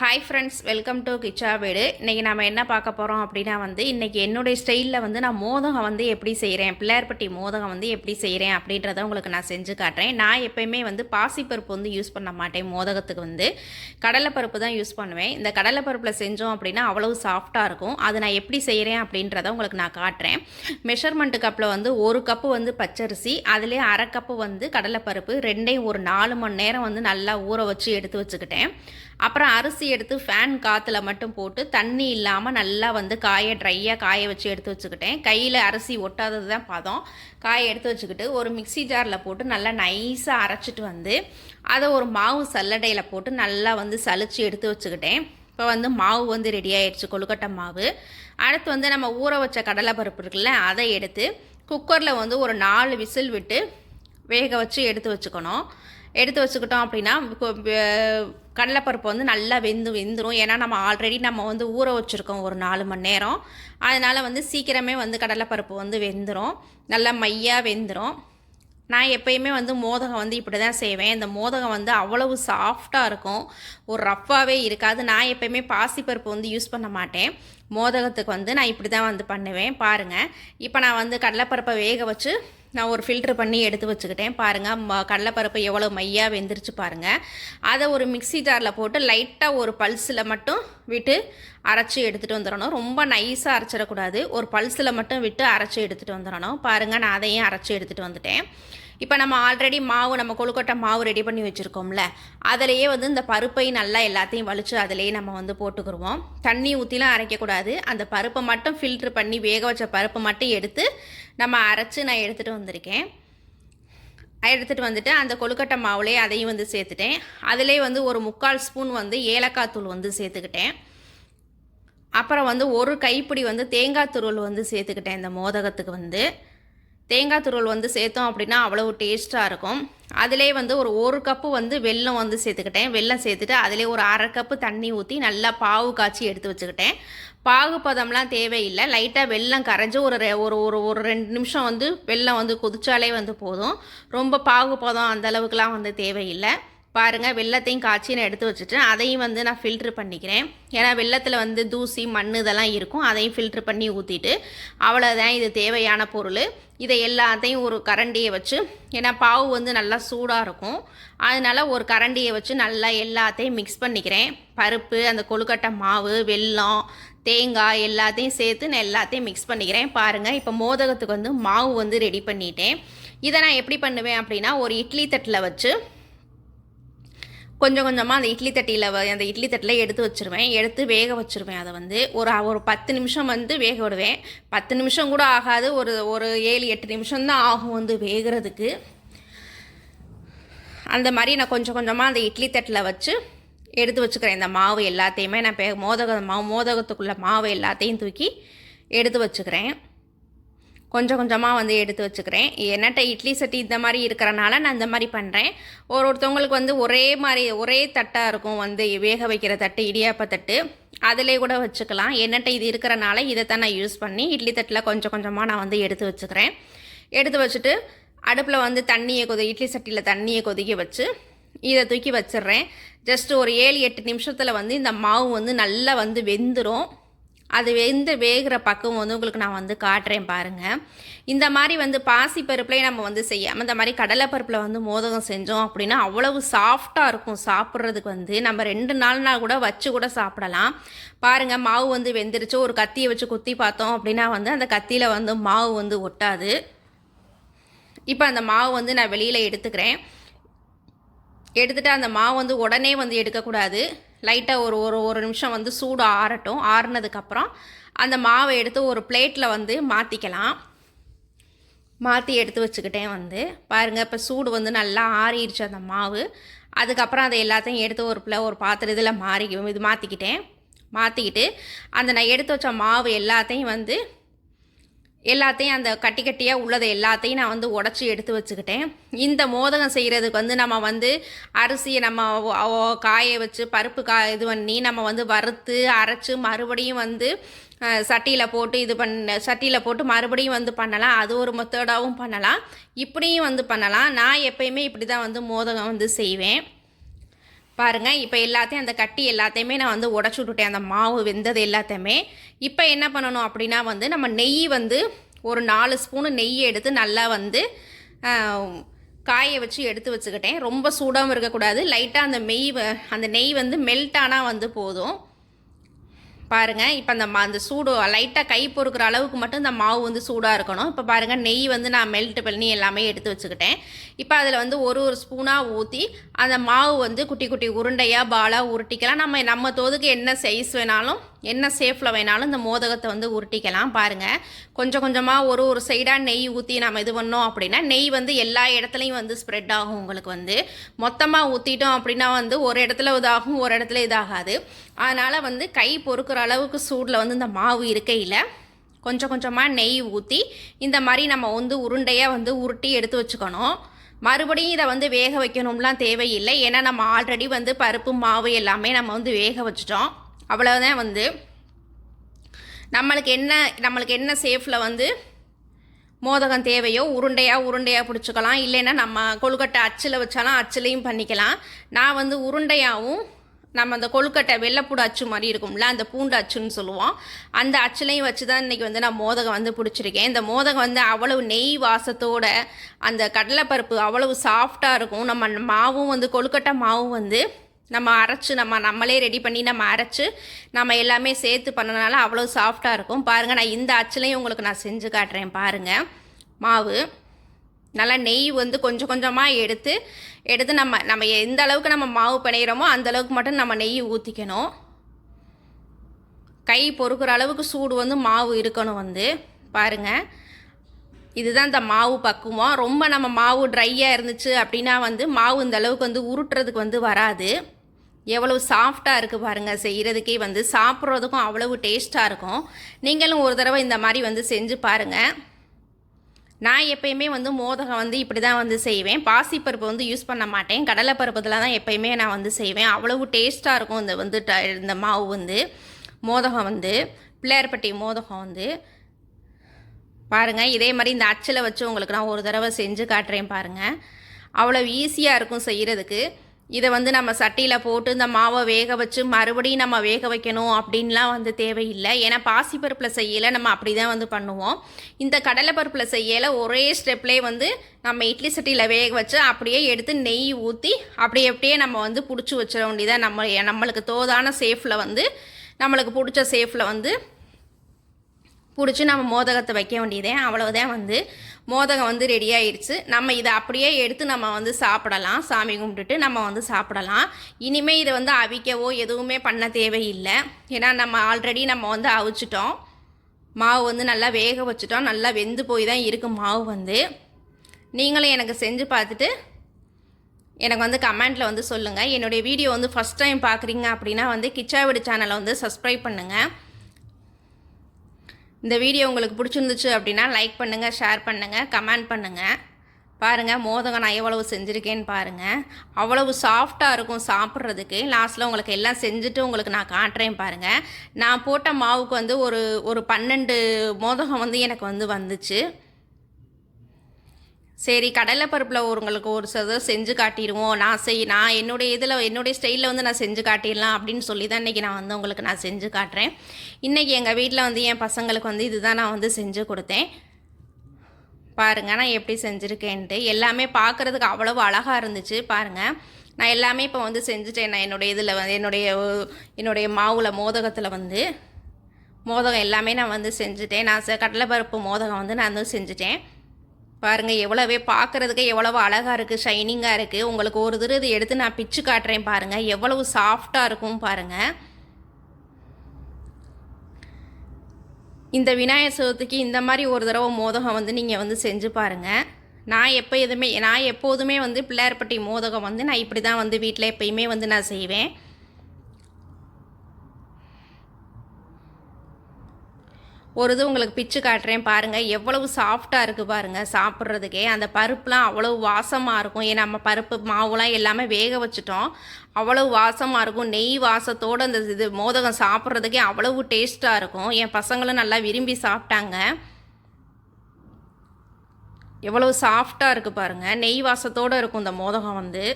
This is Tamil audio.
Hi friends welcome to Kichcha வீடு இன்றைக்கி நம்ம என்ன பார்க்க போகிறோம் அப்படின்னா வந்து இன்றைக்கி என்னுடைய ஸ்டைலில் வந்து நான் மோதகம் வந்து எப்படி செய்கிறேன் பிள்ளையார்பட்டி மோதகம் வந்து எப்படி செய்கிறேன் அப்படின்றத உங்களுக்கு நான் செஞ்சு காட்டுறேன். நான் எப்பயுமே வந்து பாசிப்பருப்பு வந்து யூஸ் பண்ண மாட்டேன் மோதகத்துக்கு வந்து. கடலைப்பருப்பு தான் யூஸ் பண்ணுவேன். இந்த கடலைப்பருப்பில் செஞ்சோம் அப்படின்னா அவ்வளவு சாஃப்டாக இருக்கும். அதை நான் எப்படி செய்கிறேன் அப்படின்றத உங்களுக்கு நான் காட்டுறேன். மெஷர்மெண்ட்டு கப்பில் வந்து ஒரு கப்பு வந்து பச்சரிசி அதிலே அரை கப்பு வந்து கடலைப்பருப்பு ரெண்டையும் ஒரு நாலு மணி நேரம் வந்து நல்லா ஊற வச்சு எடுத்து வச்சுக்கிட்டேன். அப்புறம் அரிசி எடுத்து ஃபேன் காற்றுல மட்டும் போட்டு தண்ணி இல்லாமல் நல்லா வந்து காய ட்ரையாக காய வச்சு எடுத்து வச்சுக்கிட்டேன். கையில் அரிசி ஒட்டாதது தான் பதம். காய எடுத்து வச்சுக்கிட்டு ஒரு மிக்ஸி ஜாரில் போட்டு நல்லா நைஸாக அரைச்சிட்டு வந்து அதை ஒரு மாவு சல்லடையில் போட்டு நல்லா வந்து சலிச்சு எடுத்து வச்சுக்கிட்டேன். இப்போ வந்து மாவு வந்து ரெடி ஆயிடுச்சு கொழுக்கட்டை மாவு. அடுத்து வந்து நம்ம ஊற வச்ச கடலை பருப்பு இருக்குல்ல அதை எடுத்து குக்கரில் வந்து ஒரு நாலு விசில் விட்டு வேக வச்சு எடுத்து வச்சுக்கணும். எடுத்து வச்சுக்கிட்டோம் அப்படின்னா கடலைப்பருப்பு வந்து நல்லா வெந்து வெந்துடும் ஏன்னா நம்ம ஆல்ரெடி நம்ம வந்து ஊற வச்சுருக்கோம் ஒரு நாலு மணி நேரம். அதனால் வந்து சீக்கிரமே வந்து கடலைப்பருப்பு வந்து வெந்துடும் நல்லா மையாக வெந்துடும் நான் எப்பயுமே வந்து மோதகம் வந்து இப்படி தான் செய்வேன். இந்த மோதகம் வந்து அவ்வளவு சாஃப்டாக இருக்கும். ஒரு ரஃப்பாகவே இருக்காது. நான் எப்பயுமே பாசிப்பருப்பு வந்து யூஸ் பண்ண மாட்டேன். மோதகத்துக்கு வந்து நான் இப்படி தான் வந்து பண்ணுவேன். பாருங்கள் இப்போ நான் வந்து கடலைப்பருப்பை வேக வச்சு நான் ஒரு ஃபில்ட்ரு பண்ணி எடுத்து வச்சுக்கிட்டேன். பாருங்கள் ம கடலைப்பருப்பு எவ்வளோ மையாக வெந்துருச்சு பாருங்கள் அதை ஒரு மிக்ஸி ஜாரில் போட்டு லைட்டாக ஒரு பல்ஸில் மட்டும் விட்டு அரைச்சி எடுத்துகிட்டு வந்துடணும். ரொம்ப நைஸாக அரைச்சிடக்கூடாது. ஒரு பல்ஸில் மட்டும் விட்டு அரைச்சி எடுத்துகிட்டு வந்துடணும். பாருங்கள் நான் அதையும் அரைச்சி எடுத்துகிட்டு வந்துட்டேன். இப்போ நம்ம ஆல்ரெடி மாவு நம்ம கொழுக்கட்டை மாவு ரெடி பண்ணி வச்சுருக்கோம்ல அதிலையே வந்து இந்த பருப்பை நல்லா எல்லாத்தையும் வலிச்சு அதிலையே நம்ம வந்து போட்டுக்கிருவோம். தண்ணி ஊற்றிலாம் அரைக்கக்கூடாது. அந்த பருப்பை மட்டும் ஃபில்ட்ரு பண்ணி வேக வச்ச பருப்பை மட்டும் எடுத்து நம்ம அரைச்சி நான் எடுத்துகிட்டு வந்திருக்கேன். எடுத்துகிட்டு வந்துட்டு அந்த கொழுக்கட்டை மாவுலேயே அதையும் வந்து சேர்த்துட்டேன். அதிலே வந்து ஒரு முக்கால் ஸ்பூன் வந்து ஏலக்காய் தூள் வந்து சேர்த்துக்கிட்டேன். அப்புறம் வந்து ஒரு கைப்பிடி வந்து தேங்காய் துருவல் வந்து சேர்த்துக்கிட்டேன் இந்த மோதகத்துக்கு வந்து. தேங்காய் துருவல் வந்து சேர்த்தோம் அப்படின்னா அவ்வளோ டேஸ்ட்டாக இருக்கும். அதிலே வந்து ஒரு ஒரு கப்பு வந்து வெல்லம் வந்து சேர்த்துக்கிட்டேன். வெல்லம் சேர்த்துட்டு அதிலே ஒரு அரை கப்பு தண்ணி ஊற்றி நல்லா பாவு காய்ச்சி எடுத்து வச்சுக்கிட்டேன். பாகு பதம்லாம் தேவையில்லை. லைட்டாக வெல்லம் கரைஞ்சி ஒரு ரெ- ஒரு ஒரு ஒரு ரெண்டு நிமிஷம் வந்து வெல்லம் வந்து கொதிச்சாலே வந்து போதும். ரொம்ப பாகு பதம் அந்தளவுக்குலாம் வந்து தேவையில்லை. பாருங்கள் வெள்ளத்தையும் காய்ச்சி நான் எடுத்து வச்சுட்டேன் அதையும் வந்து நான் ஃபில்ட்ரு பண்ணிக்கிறேன். ஏன்னா வெள்ளத்தில் வந்து தூசி மண் இதெல்லாம் இருக்கும். அதையும் ஃபில்ட்ரு பண்ணி ஊற்றிட்டு அவ்வளோதான் இது தேவையான பொருள். இதை எல்லாத்தையும் ஒரு கரண்டியை வச்சு ஏன்னா பாவு வந்து நல்லா சூடாக இருக்கும். அதனால ஒரு கரண்டியை வச்சு நல்லா எல்லாத்தையும் மிக்ஸ் பண்ணிக்கிறேன். பருப்பு அந்த கொழுக்கட்டை மாவு வெல்லம் தேங்காய் எல்லாத்தையும் சேர்த்து நான் எல்லாத்தையும் மிக்ஸ் பண்ணிக்கிறேன். பாருங்கள் இப்போ மோதகத்துக்கு வந்து மாவு வந்து ரெடி பண்ணிட்டேன். இதை நான் எப்படி பண்ணுவேன் அப்படின்னா ஒரு இட்லி தட்டில் வச்சு கொஞ்சம் கொஞ்சமாக அந்த இட்லி தட்டியில் அந்த இட்லி தட்டில் எடுத்து வச்சுருவேன். எடுத்து வேக வச்சுருவேன் அதை வந்து. ஒரு ஒரு பத்து நிமிஷம் வந்து வேக விடுவேன். பத்து நிமிஷம் கூட ஆகாது. ஒரு ஒரு ஏழு எட்டு நிமிஷம் தான் ஆகும் வந்து வேகிறதுக்கு. அந்த மாதிரி நான் கொஞ்சம் கொஞ்சமாக அந்த இட்லி தட்டில் வச்சு எடுத்து வச்சுக்கிறேன். இந்த மாவு எல்லாத்தையுமே நான் பே மோதக மாவு மோதகத்துக்குள்ள மாவு எல்லாத்தையும் தூக்கி எடுத்து வச்சுக்கிறேன். கொஞ்சம் கொஞ்சமாக வந்து எடுத்து வச்சுக்கிறேன். என்னட்ட இட்லி சட்டி இந்த மாதிரி இருக்கிறனால நான் இந்த மாதிரி பண்ணுறேன் ஒரு ஒருத்தவங்களுக்கு வந்து ஒரே மாதிரி ஒரே தட்டாக இருக்கும் வந்து வேக வைக்கிற தட்டு இடியாப்ப தட்டு. அதிலே கூட வச்சுக்கலாம். என்னட்ட இது இருக்கிறனால இதை தான் நான் யூஸ் பண்ணி இட்லி தட்டில் கொஞ்சம் கொஞ்சமாக நான் வந்து எடுத்து வச்சுக்கிறேன். எடுத்து வச்சுட்டு அடுப்பில் வந்து தண்ணியை கொதி இட்லி சட்டியில் தண்ணியை கொதிக்க வச்சு இதை தூக்கி வச்சிடுறேன். ஜஸ்ட் ஒரு ஏழு எட்டு நிமிஷத்தில் வந்து இந்த மாவு வந்து நல்லா வந்து வெந்துடும் அது வெந்து வேகிற பக்கம் வந்து உங்களுக்கு நான் வந்து காட்டுறேன் பாருங்கள் இந்த மாதிரி வந்து பாசி பருப்புலேயே நம்ம வந்து செய்யாமல் இந்த மாதிரி கடலைப்பருப்பில் வந்து மோதகம் செஞ்சோம் அப்படின்னா அவ்வளவு சாஃப்டாக இருக்கும் சாப்பிட்றதுக்கு வந்து. நம்ம ரெண்டு நாள்னா கூட வச்சு கூட சாப்பிடலாம். பாருங்கள் மாவு வந்து வெந்துருச்சு. ஒரு கத்தியை வச்சு குத்தி பார்த்தோம் அப்படின்னா வந்து அந்த கத்தியில் வந்து மாவு வந்து ஒட்டாது. இப்போ அந்த மாவு வந்து நான் வெளியில் எடுத்துக்கிறேன். எடுத்துகிட்டு அந்த மாவு வந்து உடனே வந்து எடுக்கக்கூடாது. லைட்டாக ஒரு ஒரு ஒரு நிமிஷம் வந்து சூடு ஆறட்டும். ஆறுனதுக்கப்புறம் அந்த மாவை எடுத்து ஒரு பிளேட்டில் வந்து மாற்றிக்கலாம் மாற்றி எடுத்து வச்சுக்கிட்டேன் வந்து. பாருங்கள் இப்போ சூடு வந்து நல்லா ஆறிடுச்சு அந்த மாவு. அதுக்கப்புறம் அதை எல்லாத்தையும் எடுத்து ஒரு பிள்ளை ஒரு பாத்திரம் இதில் மாறி இது மாற்றிக்கிட்டேன் மாற்றிக்கிட்டு அந்த நான் எடுத்து வச்ச மாவு எல்லாத்தையும் வந்து எல்லாத்தையும் அந்த கட்டி கட்டியாக உள்ளதை எல்லாத்தையும் நான் வந்து உடச்சி எடுத்து வச்சுக்கிட்டேன். இந்த மோதகம் செய்கிறதுக்கு வந்து நம்ம வந்து அரிசியை நம்ம காய வச்சு பருப்பு கா இது பண்ணி நம்ம வந்து வறுத்து அரைச்சி மறுபடியும் வந்து சட்டியில் போட்டு இது பண்ண சட்டியில் போட்டு மறுபடியும் வந்து பண்ணலாம். அது ஒரு மெத்தடாகவும் பண்ணலாம். இப்படியும் வந்து பண்ணலாம். நான் எப்பயுமே இப்படி தான் வந்து மோதகம் வந்து செய்வேன். பாருங்கள் இப்போ எல்லாத்தையும் அந்த கட்டி எல்லாத்தையுமே நான் வந்து உடச்சி விட்டுட்டேன். அந்த மாவு வெந்தது எல்லாத்தையுமே. இப்போ என்ன பண்ணணும் அப்படின்னா வந்து நம்ம நெய் வந்து ஒரு நாலு ஸ்பூனு நெய் எடுத்து நல்லா வந்து காய வச்சு எடுத்து வச்சுக்கிட்டேன். ரொம்ப சூடாகவும் இருக்கக்கூடாது. லைட்டாக அந்த மெய் அந்த நெய் வந்து மெல்ட் ஆனால் வந்து போதும். பாருங்கள் இப்போ அந்த மா- அந்த சூடு லைட்டாக கை பொறுக்கிற அளவுக்கு மட்டும் இந்த மாவு வந்து சூடாக இருக்கணும். இப்போ பாருங்கள் நெய் வந்து நான் மெல்ட் பண்ணி எல்லாமே எடுத்து வச்சுக்கிட்டேன். இப்போ அதில் வந்து ஒரு ஒரு ஸ்பூனாக ஊற்றி அந்த மாவு வந்து குட்டி குட்டி உருண்டையாக பாலாக உருட்டிக்கலாம். நம்ம நம்ம தோதுக்கு என்ன சைஸ் வேணாலும் என்ன சேஃபில் வேணாலும் இந்த மோதகத்தை வந்து உருட்டிக்கலாம் பாருங்கள் கொஞ்சம் கொஞ்சமாக ஒரு ஒரு சைடாக நெய் ஊற்றி நம்ம இது பண்ணோம் அப்படின்னா நெய் வந்து எல்லா இடத்துலையும் வந்து ஸ்ப்ரெட் ஆகும் உங்களுக்கு வந்து. மொத்தமாக ஊற்றிட்டோம் அப்படின்னா வந்து ஒரு இடத்துல இதாகும் ஒரு இடத்துல இதாகாது. அதனால் வந்து கை பொறுக்கிற அளவுக்கு சூடில் வந்து இந்த மாவு இருக்கையில் கொஞ்சம் கொஞ்சமாக நெய் ஊற்றி இந்த மாதிரி நம்ம வந்து உருண்டையாக வந்து உருட்டி எடுத்து வச்சுக்கணும். மறுபடியும் இதை வந்து வேக வைக்கணும்லாம் தேவையில்லை. ஏன்னா நம்ம ஆல்ரெடி வந்து பருப்பு மாவு எல்லாமே நம்ம வந்து வேக வச்சிட்டோம். அவ்வளோதான் வந்து. நம்மளுக்கு என்ன நம்மளுக்கு என்ன சேஃபில் வந்து மோதகம் தேவையோ உருண்டையாக உருண்டையாக பிடிச்சிக்கலாம். இல்லைன்னா நம்ம கொழுக்கட்டை அச்சில் வச்சாலும் அச்சிலையும் பண்ணிக்கலாம். நான் வந்து உருண்டையாகவும் நம்ம அந்த கொழுக்கட்டை வெள்ளைப்பூடு அச்சு மாதிரி இருக்கும்ல அந்த பூண்டு அச்சுன்னு சொல்லுவோம். அந்த அச்சுலையும் வச்சு தான் இன்றைக்கி வந்து நான் மோதகம் வந்து பிடிச்சிருக்கேன். இந்த மோதகம் வந்து அவ்வளவு நெய் வாசத்தோட அந்த கடலைப்பருப்பு அவ்வளவு சாஃப்டாக இருக்கும். நம்ம மாவும் வந்து கொழுக்கட்டை மாவும் வந்து நம்ம அரைச்சு நம்ம நம்மளே ரெடி பண்ணி நம்ம அரைச்சு நம்ம எல்லாமே சேர்த்து பண்ணனால அவ்வளோ சாஃப்டாக இருக்கும். பாருங்கள் நான் இந்த அச்சுலையும் உங்களுக்கு நான் செஞ்சு காட்டுறேன். பாருங்கள் மாவு. நல்லா நெய் வந்து கொஞ்சம் கொஞ்சமாக எடுத்து எடுத்து நம்ம நம்ம எந்த அளவுக்கு நம்ம மாவு பிணையிறோமோ அந்த அளவுக்கு மட்டும் நம்ம நெய் ஊற்றிக்கணும் கை பொறுக்கிற அளவுக்கு சூடு வந்து மாவு இருக்கணும் வந்து. பாருங்கள் இதுதான் இந்த மாவு பக்குவம். ரொம்ப நம்ம மாவு ட்ரையாக இருந்துச்சு அப்படின்னா வந்து மாவு இந்த அளவுக்கு வந்து உருட்டுறதுக்கு வந்து வராது. எவ்வளவு சாஃப்டாக இருக்குது பாருங்கள் செய்கிறதுக்கே வந்து சாப்பிட்றதுக்கும் அவ்வளவு டேஸ்ட்டாக இருக்கும். நீங்களும் ஒரு தடவை இந்த மாதிரி வந்து செஞ்சு பாருங்கள் நான் எப்பயுமே வந்து மோதகம் வந்து இப்படி தான் வந்து செய்வேன். பாசிப்பருப்பு வந்து யூஸ் பண்ண மாட்டேன். கடலைப்பருப்புல தான் எப்பயுமே நான் வந்து செய்வேன். அவ்வளவு டேஸ்ட்டாக இருக்கும் இந்த வந்து ட- இந்த மாவு வந்து. மோதகம் வந்து பிள்ளையார்பட்டி மோதகம் வந்து. பாருங்கள் இதே மாதிரி இந்த அச்சில் வச்சு உங்களுக்கு நான் ஒரு தடவை செஞ்சு காட்டுறேன் பாருங்கள் அவ்வளோ ஈஸியாக இருக்கும் செய்கிறதுக்கு இதை வந்து நம்ம சட்டியில் போட்டு இந்த மாவை வேக வச்சு மறுபடியும் நம்ம வேக வைக்கணும் அப்படின்லாம் வந்து தேவையில்லை. ஏன்னா பாசிப்பருப்பில் செய்யலை நம்ம அப்படி தான் வந்து பண்ணுவோம். இந்த கடலைப்பருப்பில் செய்யலை ஒரே ஸ்டெப்லேயே வந்து நம்ம இட்லி சட்டியில் வேக வச்சு அப்படியே எடுத்து நெய் ஊற்றி அப்படியே அப்படியே நம்ம வந்து பிடிச்சி வச்சிட வேண்டியதாக நம்ம நம்மளுக்கு தோதான சேஃபில் வந்து நம்மளுக்கு பிடிச்ச சேஃபில் வந்து பிடிச்சி நம்ம மோதகத்தை வைக்க வேண்டியதே அவ்வளவுதான் வந்து. மோதகம் வந்து ரெடி ஆயிடுச்சு. நம்ம இதை அப்படியே எடுத்து நம்ம வந்து சாப்பிடலாம். சாமி கும்பிட்டுட்டு நம்ம வந்து சாப்பிடலாம். இனிமேல் இதை வந்து அவிக்கவோ எதுவுமே பண்ண தேவையில்லை. ஏன்னா நம்ம ஆல்ரெடி நம்ம வந்து அவிச்சிட்டோம். மாவு வந்து நல்லா வேக வச்சுட்டோம். நல்லா வெந்து போய் தான் இருக்கும் மாவு வந்து. நீங்களும் எனக்கு செஞ்சு பார்த்துட்டு எனக்கு வந்து கமெண்ட்டில் வந்து சொல்லுங்கள் என்னுடைய வீடியோ வந்து ஃபஸ்ட் டைம் பார்க்குறீங்க அப்படின்னா வந்து கிச்சா வீடு சேனலை வந்து சப்ஸ்கிரைப் பண்ணுங்கள் இந்த வீடியோ உங்களுக்கு பிடிச்சிருந்துச்சு அப்படின்னா லைக் பண்ணுங்கள் ஷேர் பண்ணுங்கள் கமெண்ட் பண்ணுங்கள் பாருங்கள் மோதகம் நான் எவ்வளவு செஞ்சுருக்கேன்னு பாருங்கள் அவ்வளவு சாஃப்டாக இருக்கும் சாப்பிட்றதுக்கு. லாஸ்ட்டில் உங்களுக்கு எல்லாம் செஞ்சுட்டு உங்களுக்கு நான் காட்டுறேன் பாருங்கள் நான் போட்ட மாவுக்கு வந்து ஒரு ஒரு பன்னெண்டு மோதகம் வந்து எனக்கு வந்து வந்துச்சு. சரி கடலைப்பருப்பில் பருப்பில் உங்களுக்கு ஒரு சதவீதம் செஞ்சு காட்டிடுவோம். நான் செய் நான் என்னுடைய இதில் என்னுடைய ஸ்டைலில் வந்து நான் செஞ்சு காட்டிடலாம் அப்படின்னு சொல்லி தான் இன்றைக்கி நான் வந்து உங்களுக்கு நான் செஞ்சு காட்டுறேன். இன்றைக்கி எங்கள் வீட்டில் வந்து என் பசங்களுக்கு வந்து இதுதான் நான் வந்து செஞ்சு கொடுத்தேன். பாருங்கள் நான் எப்படி செஞ்சுருக்கேன்ட்டு. எல்லாமே பார்க்குறதுக்கு அவ்வளவு அழகாக இருந்துச்சு பாருங்கள் நான் எல்லாமே இப்போ வந்து செஞ்சுட்டேன் நான் என்னுடைய இதில் வந்து என்னுடைய என்னுடைய மாவில் மோதகத்தில் வந்து. மோதகம் எல்லாமே நான் வந்து செஞ்சுட்டேன். நான் செ- கடலைப்பருப்பு மோதகம் வந்து நான் வந்து செஞ்சுட்டேன். பாருங்கள் எவ்வளவே பார்க்குறதுக்கு எவ்வளவு அழகாக இருக்குது ஷைனிங்காக இருக்குது உங்களுக்கு ஒரு தடவை இதை எடுத்து நான் பிச்சு காட்டுறேன் பாருங்கள் எவ்வளவு சாஃப்டாக இருக்கும் பாருங்கள் இந்த விநாயகர் சதுர்த்திக்கு இந்த மாதிரி ஒரு தடவை மோதகம் வந்து நீங்கள் வந்து செஞ்சு பாருங்கள் நான் எப்போ எதுவுமே நான் எப்போதுமே வந்து பிள்ளையார்பட்டி மோதகம் வந்து நான் இப்படி தான் வந்து வீட்டில் எப்பயுமே வந்து நான் செய்வேன். ஒரு இது உங்களுக்கு பிச்சு காட்டுறேன் பாருங்கள் எவ்வளவு சாஃப்டாக இருக்குது பாருங்கள் சாப்பிட்றதுக்கே. அந்த பருப்புலாம் அவ்வளவு வாசமாக இருக்கும். ஏன்னா நம்ம பருப்பு மாவுலாம் எல்லாமே வேக வச்சுட்டோம். அவ்வளவு வாசமாக இருக்கும். நெய் வாசத்தோடு அந்த இது மோதகம் சாப்பிட்றதுக்கே அவ்வளவு டேஸ்ட்டாக இருக்கும். என் பசங்களும் நல்லா விரும்பி சாப்பிட்டாங்க. எவ்வளவு சாஃப்டாக இருக்குது பாருங்கள் நெய் வாசத்தோடு இருக்கும் இந்த மோதகம் வந்து.